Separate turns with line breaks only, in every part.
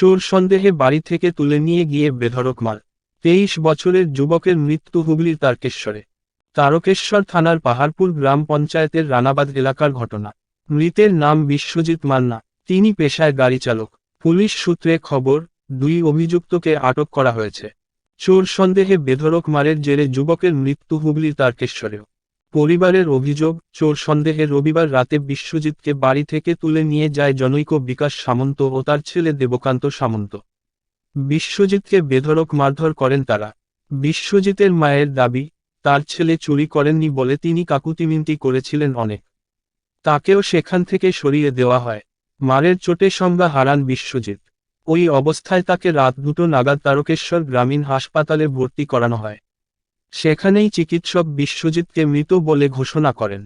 চোর সন্দেহে বাড়ি থেকে তুলে নিয়ে গিয়ে বেধড়ক মার। তেইশ বছরের যুবকের মৃত্যু হুগলির তারকেশ্বরে। তারকেশ্বর থানার পাহাড়পুর গ্রাম পঞ্চায়েতের রানাবাদ এলাকার ঘটনা। মৃতের নাম বিশ্বজিৎ মান্না। তিনি পেশায় গাড়ি চালক। পুলিশ সূত্রে খবর, দুই অভিযুক্তকে আটক করা হয়েছে। চোর সন্দেহে বেধড়ক মারের জেরে যুবকের মৃত্যু হুগলির তারকেশ্বরেও। পরিবারের অভিযোগ, চোর সন্দেহে রবিবার রাতে বিশ্বজিৎকে বাড়ি থেকে তুলে নিয়ে যায় জনৈক বিকাশ সামন্ত ও তার ছেলে দেবকান্ত সামন্ত। বিশ্বজিৎকে বেধড়ক মারধর করেন তারা। বিশ্বজিতের মায়ের দাবি, তার ছেলে চুরি করেননি বলে তিনি কাকুতিমিনতি করেছিলেন অনেক। তাকেও সেখান থেকে সরিয়ে দেওয়া হয়। মারের চোটে সংজ্ঞা হারান বিশ্বজিৎ। ওই অবস্থায় তাকে রাত দুটো নাগাদ তারকেশ্বর গ্রামীণ হাসপাতালে ভর্তি করানো হয়। সেখানেই চিকিৎসক বিশ্বজিৎকে মৃত বলে ঘোষণা করেন।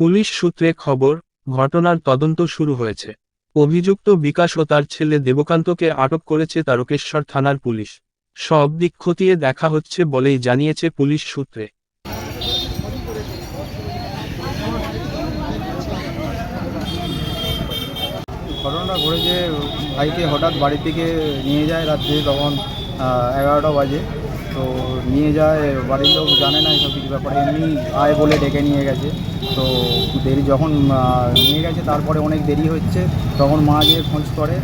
পুলিশ সূত্রে খবর, ঘটনার তদন্ত শুরু হয়েছে। অভিযুক্ত বিকাশ ও তার ছেলে দেবকান্তকে আটক করেছে তারকেশ্বর থানার পুলিশ। সব দিক খতিয়ে দেখা হচ্ছে বলেই জানিয়েছে পুলিশ সূত্রে।
ঘটনাটা ঘটেছে, ভাইকে হঠাৎ বাড়ি থেকে নিয়ে যায় রাত্রে তখন এগারোটা বাজে। তো নিয়ে যায় বাড়ির লোক জানে না এসব কিছু ব্যাপারে। এমনি আয় বলে ডেকে নিয়ে গেছে। তো দেরি যখন নিয়ে গেছে তারপরে অনেক দেরি হচ্ছে তখন মা গিয়ে খোঁজ করে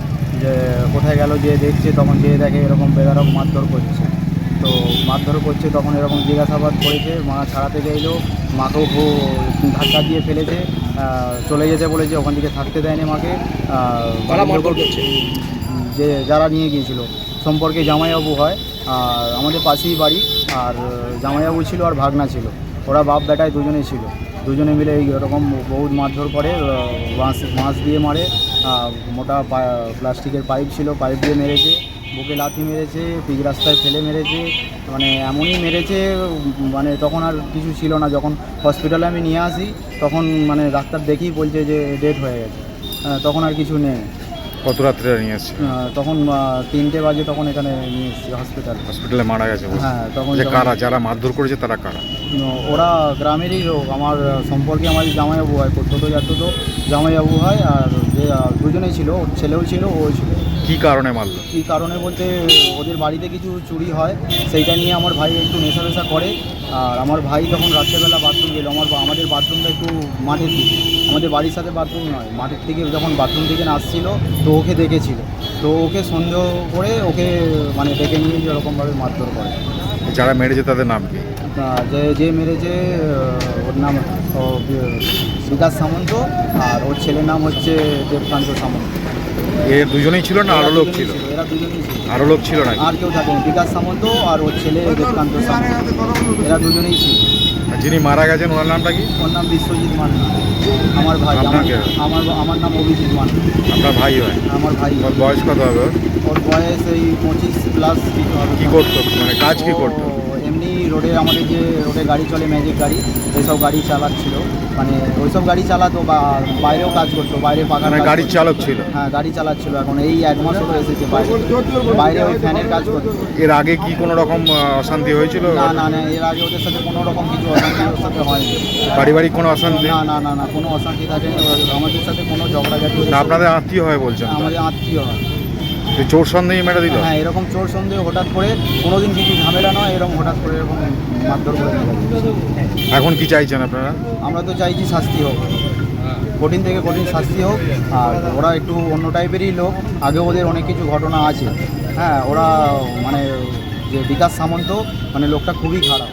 যে কোথায় গেল যে দেখছে তখন যেয়ে দেখে এরকম বেদারক মারধর করছে। তো মারধর করছে তখন এরকম জিজ্ঞাসাবাদ করেছে মা ছাড়াতে গেলেও মাকেও খুব ধাক্কা দিয়ে ফেলেছে চলে যেতে বলেছে ওখান থেকে থাকতে দেয়নি মাকে। যে যারা নিয়ে গিয়েছিল। সম্পর্কে জামাইবাবু হয়, আর আমাদের পাশেই বাড়ি, আর জামাইবাবু ছিল আর ভাগনা ছিল। ওরা বাপ বেটায় দুজনে ছিল। দুজনে মিলে এই এরকম বহুত মারধর করে বাঁশ বাঁশ দিয়ে মারে মোটা প্লাস্টিকের পাইপ ছিল, পাইপ দিয়ে মেরেছে, বুকে লাথি মেরেছে পিচ রাস্তায় ফেলে মেরেছে মানে এমনই মেরেছে মানে তখন আর কিছু ছিল না। যখন হসপিটালে আমি নিয়ে আসি, তখন মানে ডাক্তার দেখেই বলছে যে ডেথ হয়ে গেছে। তখন আর কিছু নেই।
কত রাত্রে নিয়ে এসেছি?
তখন তিনটে বাজে তখন এখানে নিয়ে এসেছি হসপিটাল
হসপিটালে মারা গেছে
হ্যাঁ তখন
যে কারা যারা মারধর করেছে তারা কারা?
ওরা গ্রামেরই লোক আমার সম্পর্কে আমার জামাইবাবু হয় ছোটো যাতো তো জামাইবাবু হয় আর যে দুজনেই ছিল ওর ছেলেও ছিল ও ছিল।
কি কারণে মারলো?
কী কারণে বলতে ওদের বাড়িতে কিছু চুরি হয় সেইটা নিয়ে আমার ভাই একটু নেশা নেশা করে। আর আমার ভাই তখন রাত্রেবেলা বাথরুম গেলো আমার বা- আমাদের বাথরুমটা একটু মাঠের দিকে। আমাদের বাড়ির সাথে বাথরুম নয় মাঠের থেকে যখন বাথরুম থেকে আসছিল তো ওকে দেখেছিল। তো ওকে সন্দেহ করে ওকে মানে ডেকে নিয়ে এরকমভাবে মারধর করে।
যারা মেরেছে তাদের নাম কি?
যে যে মেরেছে ওর নাম বিকাশ সামন্ত আর ওর ছেলের নাম হচ্ছে দেবকান্ত সামন্ত।
এ দুজনেই ছিল না
আরও
লোক ছিল? আরও লোক ছিল নাকি?
আর কেউ থাকেনি। বিকাশ সামন্ত আর ওর ছেলে দেবকান্ত সামন্ত। এরা দুজনেই ছিল।
আর যিনি মারা গেছেন ওনার নামটা কি?
ওর নাম বিশ্বজিৎ মান্না। আমার ভাই আমার আমার নাম অভিজিৎ মান্না।
আপনার ভাই হয়?
আমার ভাই।
ওর বয়স কত হবে ওর?
বয়স এই পঁচিশ প্লাস
কি করতো? মানে কাজ কি করতো?
এমনি রোডে আমাদের যে রোডে গাড়ি চলে ম্যাজিক গাড়ি এইসব গাড়ি চালাচ্ছিল। মানে ওইসব গাড়ি চালাতো বা বাইরেও কাজ করতো বাইরে পাকা
মানে গাড়ির চালক ছিল?
হ্যাঁ গাড়ি চালাচ্ছিল এখন এই এক মাস হলো এসেছে বাইরে। বাইরে ওই ফ্যানের কাজ করতো।
এর আগে কি কোনো রকম অশান্তি হয়েছিল?
না না না এর আগে ওদের সাথে কোনো রকম কিছু অশান্তি ওর সাথে হয়নি।
পারিবারিক কোনো অশান্তি?
না না না না কোনো অশান্তি থাকেনি। আমাদের সাথে কোনো ঝগড়াঝাটি
আপনাদের আত্মীয় হয় বলছেন?
আমাদের আত্মীয় হয়।
চোর সন্দেহে মেরে দিল?
হ্যাঁ এরকম চোর সন্দেহ হঠাৎ করে কোনোদিন কিছু ঝামেলা নয় এরকম হঠাৎ করে এরকম মারধর করে
এখন কি চাইছেন আপনারা?
আমরা তো চাইছি শাস্তি হোক। কঠিন থেকে কঠিন শাস্তি হোক আর ওরা একটু অন্য টাইপেরই লোক। আগে ওদের অনেক কিছু ঘটনা আছে। হ্যাঁ ওরা মানে যে বিকাশ সামন্ত মানে লোকটা খুবই খারাপ।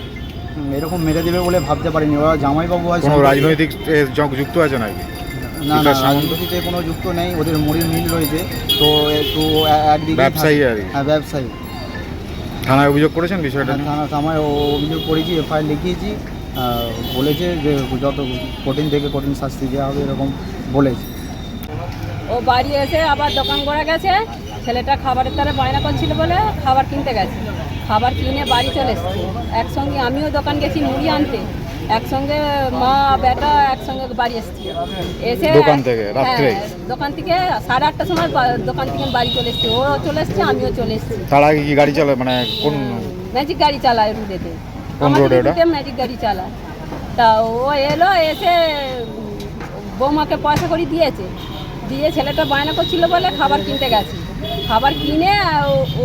এরকম মেরে দেবে বলে ভাবতে পারিনি। ওরা জামাইবাবু আছে
কোনো রাজনৈতিক যুক্ত আছে নাকি?
না না রাজনীতিতে কোনো যুক্ত নেই ওদের মুড়ির মিল রয়েছে। তো একটু একদিকে
ব্যবসায়ী আর
হ্যাঁ ব্যবসায়ী।
থানায় অভিযোগ করেছেন বিষয়টা নিয়ে?
থানা থানায় ও- অভিযোগ করেছি এফআইআর লিখিয়েছি বলেছে যে যত কঠিন থেকে কঠিন শাস্তি দেওয়া হবে এরকম বলেছে।
ও বাড়ি এসে আবার দোকান করে গেছে ছেলেটা খাবারের তারা বায়না করছিল বলে খাবার কিনতে গেছে। খাবার কিনে বাড়ি চলে এসছে। একসঙ্গে আমিও দোকান গেছি মুড়ি আনতে। একসঙ্গে মা বেটা একসঙ্গে বাড়ি এসছি। এসে
দোকান থেকে, রাত্রে?
হ্যাঁ, দোকান থেকে সাড়ে আটটার সময় দোকান থেকে বাড়ি চলে এসছি। ও চলে এসছে আমিও চলে এসছি।
তার আগে কি গাড়ি চালায়? মানে কোন
ম্যাজিক গাড়ি চালায় রুটেতে।
কোন রোডে ওটা?
ম্যাজিক গাড়ি চালায়। তা ও এলো এসে বৌমাকে পয়সা করে দিয়েছে। দিয়ে ছেলেটা বায়না করছিল বলে খাবার কিনতে গেছে। খাবার কিনে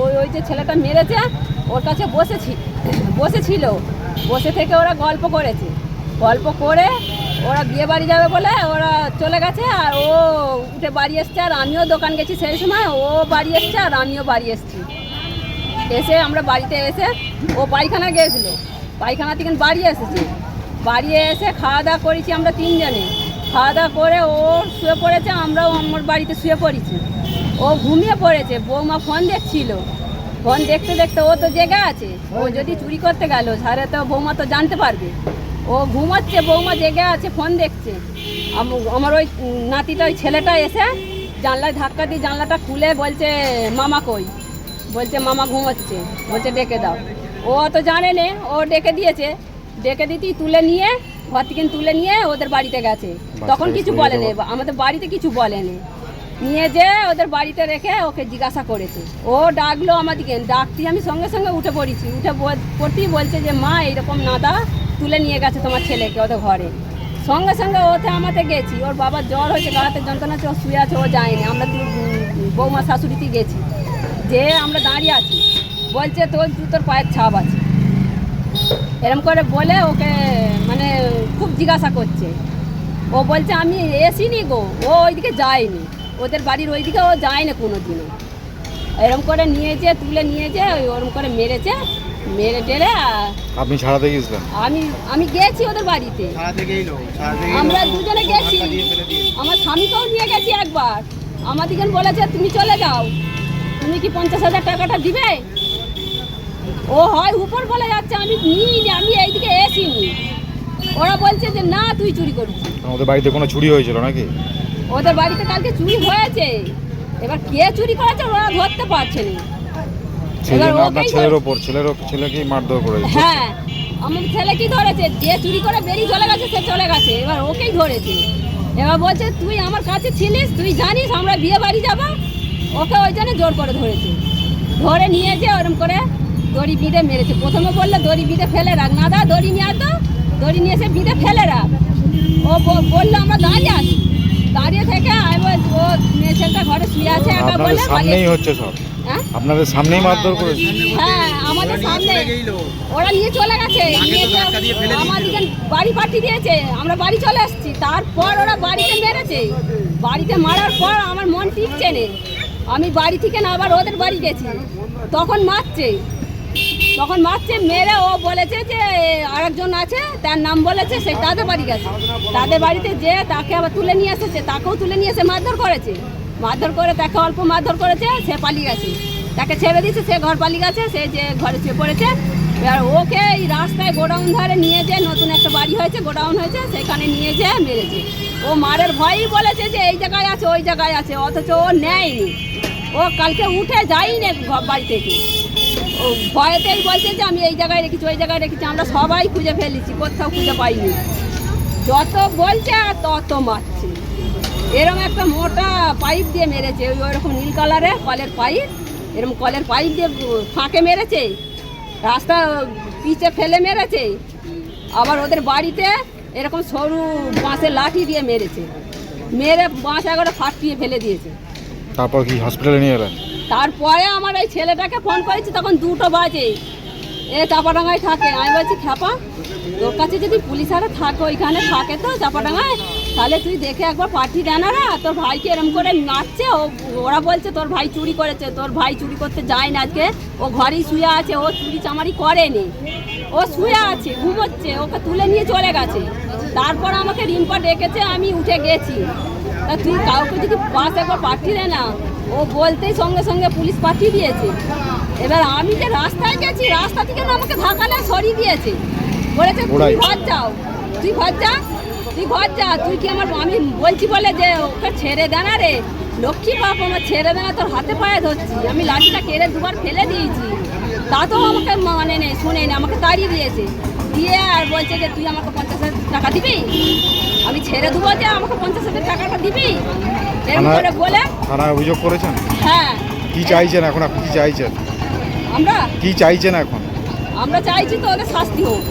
ওই ওই যে ছেলেটা মেরেছে ওর কাছে বসেছি বসেছিল। বসে থেকে ওরা গল্প করেছে। গল্প করে ওরা বিয়ে বাড়ি যাবে বলে ওরা চলে গেছে আর ও উঠে বাড়ি এসছে আর আমিও দোকান গেছি সেই সময়, ও বাড়ি এসছে আর আমিও বাড়ি এসছি। এসে আমরা বাড়িতে এসে ও পায়খানা গিয়েছিল পায়খানা থেকে বাড়ি এসেছি। বাড়ি এসে খাওয়া দাওয়া করেছি আমরা তিনজনে। খাওয়া দাওয়া করে ও শুয়ে পড়েছে, আমরাও আমার বাড়িতে শুয়ে পড়েছি। ও ঘুমিয়ে পড়েছে, বৌমা ফোন দেখছিল। ফোন দেখতে দেখতে ও তো জেগে আছে। ও যদি চুরি করতে গেল সারে তো বৌমা তো জানতে পারবে। ও ঘুমাচ্ছে বৌমা জেগে আছে ফোন দেখছে। আমার ওই নাতিটা ওই ছেলেটা এসে জানলায় ধাক্কা দিয়ে জানলাটা খুলে বলছে মামা কই? বলছে মামা ঘুমাচ্ছে। বলছে ডেকে দাও। ও তো জানে নে ও ডেকে দিয়েছে। ডেকে দিতেই তুলে নিয়ে ঘর থেকে তুলে নিয়ে ওদের বাড়িতে গেছে। তখন কিছু বলেনি আমাদের বাড়িতে কিছু বলেনি। নিয়ে যে ওদের বাড়িতে রেখে ওকে জিজ্ঞাসা করেছে। ও ডাকলো আমাদেরকে ডাকতে আমি সঙ্গে সঙ্গে উঠে পড়েছি। উঠে পড়তেই বলছে যে, মা, এইরকম নাদা তুলে নিয়ে গেছে তোমার ছেলেকে ওদের ঘরে। সঙ্গে সঙ্গে ওতে আমাতে গেছি। ওর বাবার জ্বর হয়েছে গাড়াতে যন্ত্রণা হচ্ছে, ও শুয়ে আছে, ও যায়নি আমরা বৌমা শাশুড়িতে গেছি। যে আমরা দাঁড়িয়ে আছি, বলছে, তোর জুতোর পায়ের ছাপ আছে। এরম করে বলে ওকে মানে খুব জিজ্ঞাসা করছে। ও বলছে, আমি এসিনি গো, ও ওইদিকে যায়নি। ওদের বাড়ির ওইদিকে ও যায়নি কোনো দিনও এরম করে নিয়েছে তুলে নিয়েছে ওই ওরম করে মেরেছে মেরে টেরে
আপনি ছাড়াতে গিয়েছিলেন?
আমি আমি গেছি ওদের বাড়িতে। আমরা দুজনে গেছি। আমার স্বামীকেও নিয়ে গেছি একবার। আমাদিকে বলেছে তুমি চলে যাও। তুমি কি পঞ্চাশ হাজার টাকাটা দিবে? ও হয় উপর বলে যাচ্ছে আমি নিইনি আমি এইদিকে এসিনি। ওরা বলছে যে না তুই চুরি করবি।
আমাদের বাড়িতে কোনো চুরি হয়েছিল নাকি?
ওদের বাড়িতে কালকে চুরি হয়েছে। এবার কে চুরি করেছে ওরা ধরতে পারছে না। এবার ওকেই
ছেলের ওপর ছেলের ছেলেকেই মারধর করেছে।
হ্যাঁ আমার ছেলে কি ধরেছে? যে চুরি করে বেরিয়ে চলে গেছে সে চলে গেছে। এবার ওকেই ধরেছে। এবার বলছে তুই আমার কাছে ছিলিস তুই জানিস আমরা বিয়ে বাড়ি যাব? ওকে ওই জন্য জোর করে ধরেছে। ধরে নিয়েছে ওরম করে দড়ি বিঁধে মেরেছে। প্রথমে বলল দড়ি বিঁধে ফেলে রাখ। না দা দড়ি নিয়ে আসতো দড়ি নিয়ে এসে বিঁধে ফেলে রাখ। ও বলল আমরা দাঁড়িয়ে আছি। দাঁড়িয়ে থেকে আমি ও মেয়ে ছেলেটা ঘরে শুয়ে আছে একা
আপনাদের
বলে
সামনেই হচ্ছে সব।
হ্যাঁ?
আপনাদের সামনেই মারধর করেছে।
হ্যাঁ আমাদের সামনে। ওরা নিয়ে চলে গেছে। আমাদেরকে বাড়ি পাঠিয়ে দিয়েছে। আমরা বাড়ি চলে এসেছি। তারপর ওরা বাড়িতে মেরেছে। বাড়িতে মারার পর আমার মন টিকছে নে। আমি বাড়ি থেকে না আবার ওদের বাড়ি গেছি। তখন মারছে। তখন মারছে, মেরে ও বলেছে যে আরেকজন আছে, তার নাম বলেছে, সে তাদের বাড়ি গেছে। তাদের বাড়িতে যে তাকে আবার তুলে নিয়ে এসেছে তাকেও তুলে নিয়ে এসে মারধর করেছে। মারধর করে তাকে অল্প মারধর করেছে, সে পালিয়ে গেছে। তাকে ছেড়ে দিয়েছে, সে ঘর পালিয়ে গেছে, সে যে ঘরে শুয়ে পড়েছে। এবার ওকে এই রাস্তায় গোডাউন ধারে নিয়ে যে নতুন একটা বাড়ি হয়েছে, গোডাউন হয়েছে, সেখানে নিয়ে যে মেরেছে। ও মারের ভয়ই বলেছে যে এই জায়গায় আছে, ওই জায়গায় আছে, অথচ ও নেয়নি। ও কালকে উঠে যায়নি বাড়ি থেকে। ভয়েতেই বলছে যে আমি এই জায়গায় রেখেছি, ওই জায়গায় রেখেছি, আমরা সবাই খুঁজে ফেলেছি, কোথাও খুঁজে পাইনি। যত বলছে আর তত মারছে। এরকম একটা মোটা পাইপ দিয়ে মেরেছে, ওই ওরকম নীল কালারের কলের পাইপ এরকম কলের পাইপ দিয়ে ফাঁকে মেরেছে, রাস্তা পিচে ফেলে মেরেছে, আবার ওদের বাড়িতে এরকম সরু বাঁশের লাঠি দিয়ে মেরেছে, মেরে বাঁশ এগারো ফাটিয়ে ফেলে দিয়েছে।
তারপর কি হসপিটালে নিয়ে এলেন?
তারপরে আমার এই ছেলেটাকে ফোন করেছি, তখন দুটো বাজে। এ চাপাডাঙ্গায় থাকে। আমি বলছি, খ্যাপা, তোর কাছে যদি পুলিশ আরে থাকে ওইখানে থাকে তো চাপাডাঙ্গায়, তাহলে তুই দেখে একবার পাঠিয়ে দেন না তোর ভাইকে এরম করে মারছে, ও, ওরা বলছে, তোর ভাই চুরি করেছে, তোর ভাই চুরি করতে যায় না আজকে। ও ঘরেই শুয়ে আছে, ও চুরি চামারি করেনি। ও শুয়ে আছে, ঘুমোচ্ছে, ওকে তুলে নিয়ে চলে গেছে। তারপর আমাকে রিম্পা ডেকেছে, আমি উঠে গেছি। তা তুই কাউকে যদি বাস একবার পাঠিয়ে দে না ও বলতেই সঙ্গে সঙ্গে পুলিশ পাঠিয়ে দিয়েছে। এবার আমি যে রাস্তায় গেছি রাস্তা থেকে না আমাকে ধাকালে সরিয়ে দিয়েছে। বলেছে তুই ঘর যাও। তুই ঘর যা তুই ঘর যা। তুই কি আমার আমি বলছি বলে যে ওকে ছেড়ে দে না রে। লক্ষ্মী বাপ আমার ছেড়ে দে না তোর হাতে পায়ে ধরছি। আমি লাঠিটা কেড়ে দুবার ফেলে দিয়েছি। তা তো আমাকে মানে নেই শুনে নেই আমাকে তাড়িয়ে দিয়েছে। দিয়ে আর বলছে যে তুই আমাকে পঞ্চাশ হাজার টাকা দিবি? আমি ছেড়ে দেবো যে আমাকে পঞ্চাশ হাজার টাকাটা দিবি? এরকম করে বলে
থানায় অভিযোগ করেছেন?
হ্যাঁ।
কি চাইছেন এখন আপনি? কি চাইছেন?
আমরা
কি চাইছেন এখন?
আমরা চাইছি তো ওদের শাস্তি হোক।